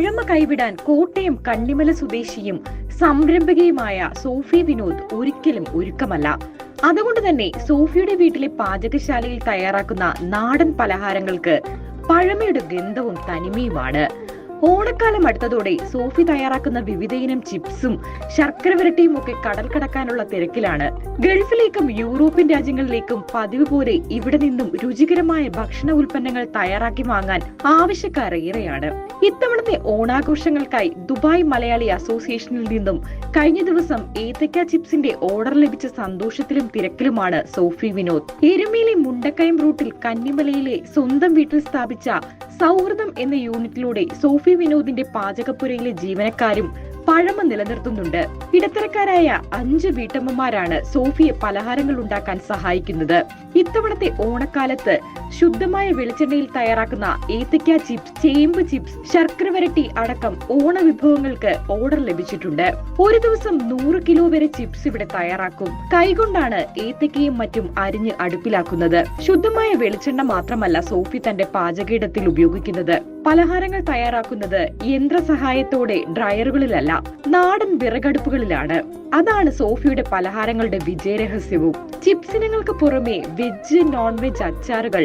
പഴമ കൈവിടാൻ കോട്ടയം കണ്ണിമല സ്വദേശിയും സംരംഭകയുമായ സോഫി വിനോദ് ഒരിക്കലും ഒരുക്കമല്ല. അതുകൊണ്ട് തന്നെ സോഫിയുടെ വീട്ടിലെ പാചകശാലയിൽ തയ്യാറാക്കുന്ന നാടൻ പലഹാരങ്ങൾക്ക് പഴമയുടെ ഗന്ധവും തനിമയുമാണ്. ഓണക്കാലം അടുത്തതോടെ സോഫി തയ്യാറാക്കുന്ന വിവിധയിനം ചിപ്സും ശർക്കര വരട്ടിയും ഒക്കെ കടൽ കടക്കാനുള്ള തിരക്കിലാണ്. ഗൾഫിലേക്കും യൂറോപ്യൻ രാജ്യങ്ങളിലേക്കും പതിവ് പോലെ ഇവിടെ നിന്നും രുചികരമായ ഭക്ഷണ ഉൽപ്പന്നങ്ങൾ തയ്യാറാക്കി വാങ്ങാൻ ആവശ്യക്കാർ ഏറെയാണ് ഇത്തവണത്തെ ഓണാഘോഷങ്ങൾക്കായി ദുബായ് മലയാളി അസോസിയേഷനിൽ നിന്നും കഴിഞ്ഞ ദിവസം ഏത്തക്ക ചിപ്സിന്റെ ഓർഡർ ലഭിച്ച സന്തോഷത്തിലും തിരക്കിലുമാണ് സോഫി വിനോദ്. എരുമേലി മുണ്ടക്കയം റൂട്ടിൽ കന്നിമലയിലെ സ്വന്തം വീട്ടിൽ സ്ഥാപിച്ച സൗഹൃദം എന്ന യൂണിറ്റിലൂടെ സോഫി വിനോദിന്റെ പാചകപ്പുരയിലെ ജീവനക്കാരും പഴമ നിലനിർത്തുന്നുണ്ട്. ഇടത്തരക്കാരായ അഞ്ച് വീട്ടമ്മമാരാണ് സോഫിയെ പലഹാരങ്ങൾ ഉണ്ടാക്കാൻ സഹായിക്കുന്നത്. ഇത്തവണത്തെ ഓണക്കാലത്ത് ശുദ്ധമായ വെളിച്ചെണ്ണയിൽ തയ്യാറാക്കുന്ന ഏത്തക്ക ചിപ്സ് ചേമ്പ് ചിപ്സ് ശർക്കര വരട്ടി അടക്കം ഓണ വിഭവങ്ങൾക്ക് ഓർഡർ ലഭിച്ചിട്ടുണ്ട്. ഒരു ദിവസം നൂറ് കിലോ വരെ ചിപ്സ് ഇവിടെ തയ്യാറാക്കും. കൈകൊണ്ടാണ് ഏത്തക്കയും മറ്റും അരിഞ്ഞ് അടുപ്പിലാക്കുന്നത്. ശുദ്ധമായ വെളിച്ചെണ്ണ മാത്രമല്ല സോഫി തന്റെ പാചകയിടത്തിൽ ഉപയോഗിക്കുന്നത്. പലഹാരങ്ങൾ തയ്യാറാക്കുന്നത് യന്ത്ര സഹായത്തോടെ ഡ്രയറുകളിലല്ല നാടൻ വിറകടുപ്പുകളിലാണ്. അതാണ് സോഫിയുടെ പലഹാരങ്ങളുടെ വിജയരഹസ്യവും. ചിപ്സ് ഇനങ്ങൾക്ക് പുറമെ വെജ് നോൺ വെജ് അച്ചാറുകൾ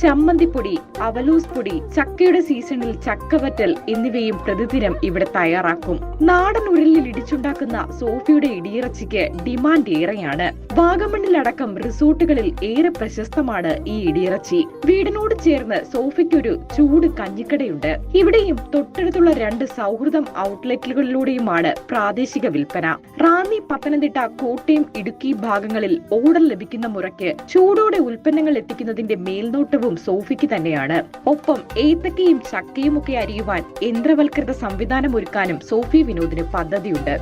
ചമ്മന്തിപ്പൊടി അവലൂസ് പൊടി ചക്കയുടെ സീസണിൽ ചക്കവറ്റൽ എന്നിവയും പ്രതിദിനം ഇവിടെ തയ്യാറാക്കും. നാടൻ ഉരലിൽ ഇടിച്ചുണ്ടാക്കുന്ന സോഫിയുടെ ഇടിയിറച്ചിക്ക് ഡിമാൻഡ് ഏറെയാണ്. വാഗമണ്ണിലടക്കം റിസോർട്ടുകളിൽ ഏറെ പ്രശസ്തമാണ് ഈ ഇടിയിറച്ചി. വീടിനോട് ചേർന്ന് സോഫിക്കൊരു ചൂട് കഞ്ഞിക്കടയുണ്ട്. ഇവിടെയും തൊട്ടടുത്തുള്ള രണ്ട് സൗഹൃദം ഔട്ട്ലെറ്റുകളിലൂടെയുമാണ് പ്രാദേശിക വിൽപ്പന. റാന്നി പത്തനംതിട്ട കോട്ടയം ഇടുക്കി ഭാഗങ്ങളിൽ ഓർഡർ ലഭിക്കുന്ന മുറയ്ക്ക് ചൂടോടെ ഉൽപ്പന്നങ്ങൾ എത്തിക്കുന്നതിന്റെ മേൽനോട്ടവും സോഫിക്ക് തന്നെയാണ്. ഒപ്പം ഏത്തക്കയും ചക്കയും ഒക്കെ അരിയുവാൻ യന്ത്രവൽകൃത സംവിധാനം ഒരുക്കാനും സോഫി വിനോദിന് പദ്ധതിയുണ്ട്.